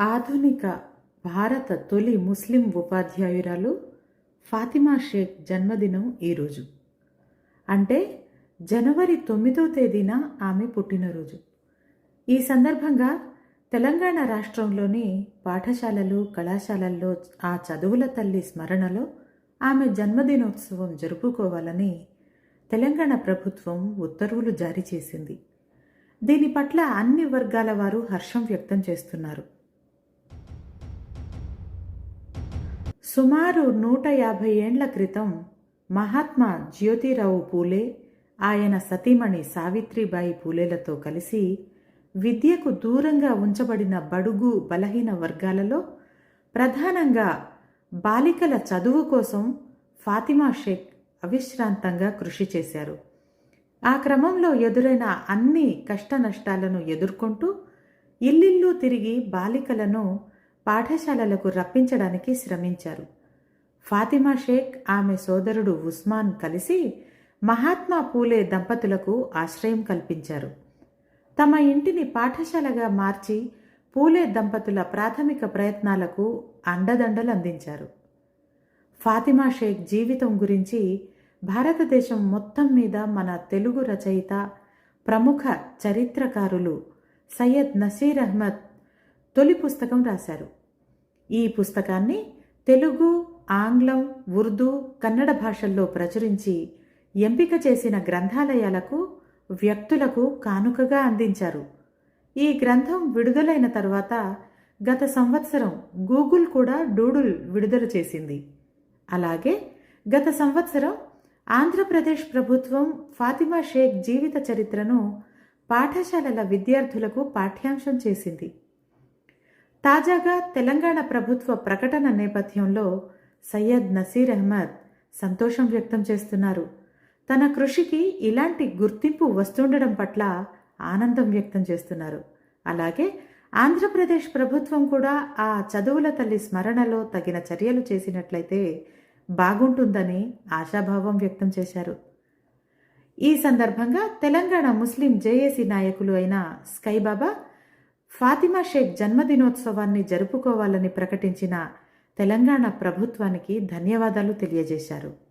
ఆధునిక భారత తొలి ముస్లిం ఉపాధ్యాయురాలు ఫాతిమా షేక్ జన్మదినం ఈరోజు అంటే జనవరి తొమ్మిదో తేదీన ఆమె పుట్టినరోజు. ఈ సందర్భంగా తెలంగాణ రాష్ట్రంలోని పాఠశాలలు కళాశాలల్లో ఆ చదువుల తల్లి స్మరణలో ఆమె జన్మదినోత్సవం జరుపుకోవాలని తెలంగాణ ప్రభుత్వం ఉత్తర్వులు జారీ చేసింది. దీని పట్ల అన్ని వర్గాల వారు హర్షం వ్యక్తం చేస్తున్నారు. సుమారు నూట యాభై ఏండ్ల క్రితం మహాత్మా జ్యోతిరావు పూలే ఆయన సతీమణి సావిత్రిబాయి పూలేలతో కలిసి విద్యకు దూరంగా ఉంచబడిన బడుగు బలహీన వర్గాలలో ప్రధానంగా బాలికల చదువు కోసం ఫాతిమా షేక్ అవిశ్రాంతంగా కృషి చేశారు. ఆ క్రమంలో ఎదురైన అన్ని కష్ట నష్టాలను ఎదుర్కొంటూ ఇల్లిల్లు తిరిగి బాలికలను పాఠశాలలకు రప్పించడానికి శ్రమించారు. ఫాతిమా షేక్ ఆమె సోదరుడు ఉస్మాన్ కలిసి మహాత్మా పూలే దంపతులకు ఆశ్రయం కల్పించారు. తమ ఇంటిని పాఠశాలగా మార్చి పూలే దంపతుల ప్రాథమిక ప్రయత్నాలకు అండదండలు అందించారు. ఫాతిమా షేక్ జీవితం గురించి భారతదేశం మొత్తం మీద మన తెలుగు రచయిత ప్రముఖ చరిత్రకారులు సయ్యద్ నసీర్ అహ్మద్ తొలి పుస్తకం రాశారు. ఈ పుస్తకాన్ని తెలుగు ఆంగ్లం ఉర్దూ కన్నడ భాషల్లో ప్రచురించి ఎంపిక చేసిన గ్రంథాలయాలకు వ్యక్తులకు కానుకగా అందించారు. ఈ గ్రంథం విడుదలైన తర్వాత గత సంవత్సరం గూగుల్ కూడా డూడుల్ విడుదల చేసింది. అలాగే గత సంవత్సరం ఆంధ్రప్రదేశ్ ప్రభుత్వం ఫాతిమా షేక్ జీవిత చరిత్రను పాఠశాలల విద్యార్థులకు పాఠ్యాంశం చేసింది. తాజాగా తెలంగాణ ప్రభుత్వ ప్రకటన నేపథ్యంలో సయ్యద్ నసీర్ అహ్మద్ సంతోషం వ్యక్తం చేస్తున్నారు. తన కృషికి ఇలాంటి గుర్తింపు వస్తుండడం పట్ల ఆనందం వ్యక్తం చేస్తున్నారు. అలాగే ఆంధ్రప్రదేశ్ ప్రభుత్వం కూడా ఆ చదువుల తల్లి స్మరణలో తగిన చర్యలు చేసినట్లయితే బాగుంటుందని ఆశాభావం వ్యక్తం చేశారు. ఈ సందర్భంగా తెలంగాణ ముస్లిం జేఏసీ నాయకులు అయిన స్కైబాబా ఫాతిమా షేక్ జన్మదినోత్సవాన్ని జరుపుకోవాలని ప్రకటించిన తెలంగాణ ప్రభుత్వానికి ధన్యవాదాలు తెలియజేశారు.